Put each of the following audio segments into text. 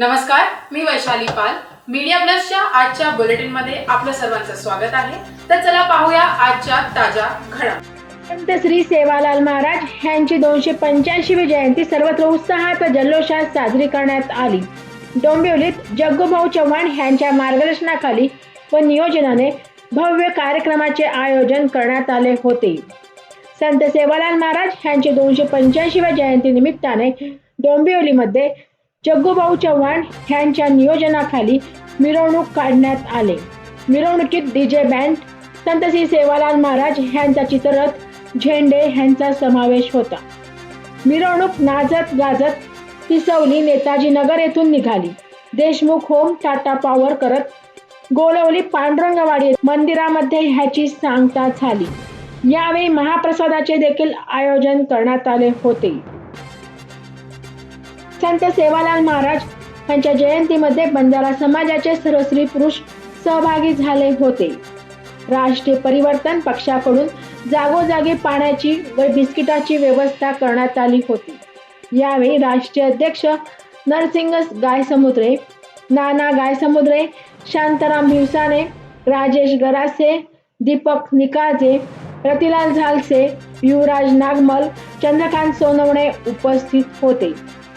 नमस्कार मी वैशाली पाल. मीडिया प्लसच्या आजच्या बुलेटिनमध्ये आपलं सर्वांचं स्वागत आहे. तर चला पाहूया आजच्या ताज्या घडामोडी. संत श्री सेवालाल महाराज यांची दोनशे पंच्याऐंशीवी जयंती सर्वत्र उत्साहात व जल्लोषात साजरी करण्यात आली. डोंबिवलीत जग्गूभाऊ चव्हाण यांच्या मार्गदर्शनाखाली व नियोजनाने भव्य कार्यक्रमाचे आयोजन करण्यात आले होते. संत सेवालाल महाराज यांची दोनशे पंच्याऐंशीव्या जयंती निमित्ताने डोंबिवलीमध्ये जग्गूभाऊ चव्हाण यांच्या नियोजनाखाली मिरवणूक काढण्यात आले. मिरवणुकीत डीजे बँड संत श्री सेवालाल महाराज यांचा चित्ररथ झेंडे यांचा समावेश होता. मिरवणूक नाचत गाजत पिसवली नेताजी नगर येथून निघाली. देशमुख होम टाटा पॉवर करत गोलवली पांडुरंगवाडी मंदिरामध्ये ह्याची सांगता झाली. यावेळी महाप्रसादाचे देखील आयोजन करण्यात आले होते. संत सेवालाल महाराज यांच्या जयंतीमध्ये बंजारा समाजाचे सर्व पुरुष सहभागी झाले होते. राष्ट्रीय परिवर्तन पक्षाकडून जागोजागी पाण्याची व बिस्किटाची व्यवस्था करण्यात आली होती. यावेळी राष्ट्रीय अध्यक्ष नरसिंग गायसमुद्रे नाना गायसमुद्रे शांताराम भिवसाने राजेश गरासे दीपक निकाजे रतिलाल झालसे युवराज नागमल चंद्रकांत सोनवणे उपस्थित होते.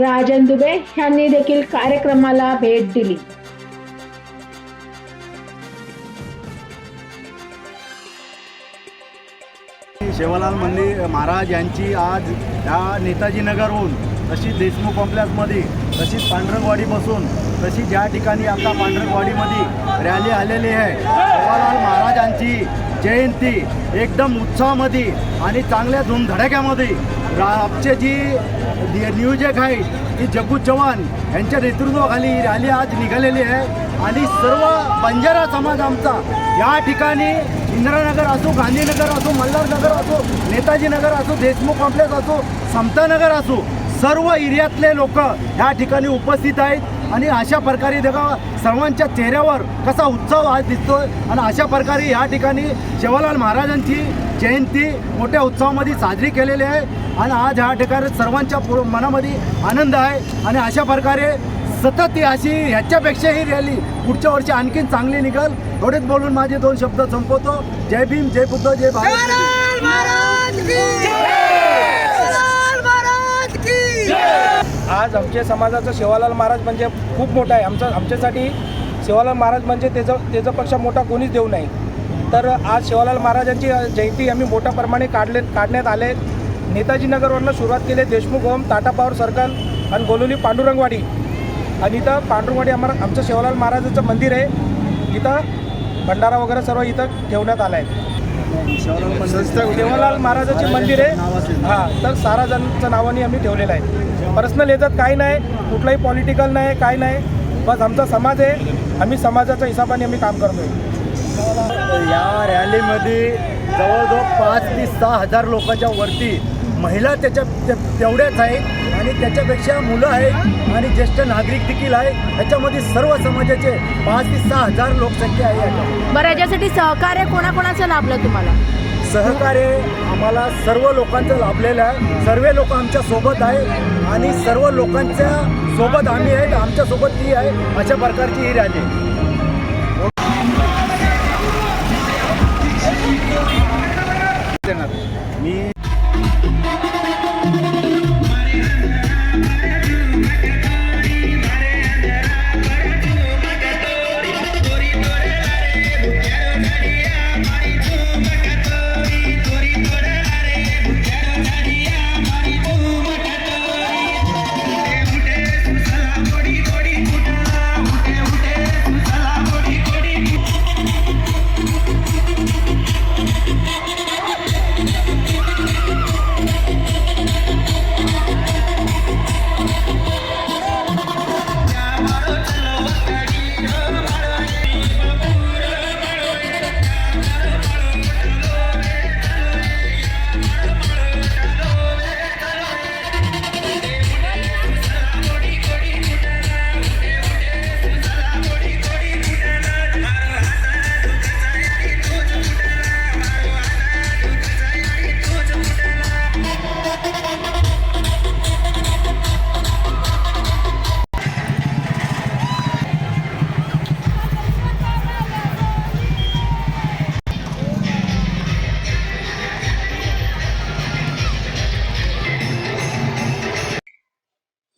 राजन दुबे यांनी देखील कार्यक्रमाला भेट दिली. शेवालाल मंदिर महाराज यांची आज ह्या नेताजी नगरहून तशीच देशमुख कॉम्प्लेक्समध्ये तशीच पांढरंगवाडीपासून तशी ज्या ठिकाणी आता पांढरंगवाडीमध्ये रॅली आलेली आहे शेवालाल महाराजांची जयंती एकदम उत्साहामध्ये आणि चांगल्या धूमधडाक्यामध्ये आमचे जी नियोजक आहेत ती जगू चव्हाण यांच्या नेतृत्वाखाली ही रॅली आज निघालेली आहे. आणि सर्व बंजारा समाज आमचा या ठिकाणी इंदिरानगर असो गांधीनगर असो मल्हारनगर असो नेताजी नगर असो देशमुख कॉम्प्लेक्स असो समतानगर असो सर्व एरियातले लोक ह्या ठिकाणी उपस्थित आहेत. आणि अशा प्रकारे देखा सर्वांच्या चेहऱ्यावर कसा उत्सव आज दिसतो आणि अशा प्रकारे ह्या ठिकाणी शेवालाल महाराजांची जयंती मोठ्या उत्सवामध्ये साजरी केलेली आहे. आणि आज ह्या ठिकाणी सर्वांच्या पु- मनामध्ये आनंद आहे. आणि अशा प्रकारे सतत ही अशी ह्याच्यापेक्षा ही रॅली पुढच्या वर्षी आणखीन चांगली निघल. एवढेच बोलून माझे दोन शब्द संपवतो. जय भीम जय बुद्ध जय भारत. आज आमच्या समाजाचं सेवालाल महाराज म्हणजे खूप मोठा आहे. आमचं आमच्यासाठी सेवालाल महाराज म्हणजे त्याचं त्याच्यापेक्षा मोठा कोणीच देऊ नाही. तर आज सेवालाल महाराजांची जयंती आम्ही मोठ्या प्रमाणे काढले काढण्यात आले. नेताजी नगरवरनं सुरुवात केली. Deshmukh home Tata power circle आणि गोलोली पांडुरंगवाडी. आणि इथं पांडुरंगवाडी आम्हाला आमचं सेवालाल महाराजाचं मंदिर आहे. इथं भंडारा वगैरे सर्व इथं ठेवण्यात आलं आहे देवालाल महाराजाचे मंदिर आहे. हां तर सारा जणांच्या नावाने आम्ही ठेवलेलं आहे. पर्सनल याच्यात काही नाही कुठलाही पॉलिटिकल नाही काय नाही. बस आमचा समाज आहे. आम्ही समाजाच्या हिशोबाने आम्ही काम करतो आहे या रॅलीमध्ये जवळजवळ पाच ते सहा हजार लोकांच्या वरती महिला त्याच्या ते- तेवढ्याच आहेत आणि त्याच्यापेक्षा मुलं आहेत आणि ज्येष्ठ नागरिक देखील आहेत. याच्यामध्ये सर्व समाजाचे पाच ते सहा हजार लोकसंख्या आहे याच्यामध्ये. बरं याच्यासाठी सहकार्य कोणाकोणाचं लाभलं तुम्हाला? सहकार्य आम्हाला सर्व लोकांचं लाभलेलं आहे. सर्व लोक आमच्यासोबत आहे आणि सर्व लोकांच्या सोबत आम्ही आहेत. आमच्यासोबत ती आहे. अशा प्रकारची ही रॅली आहे. मी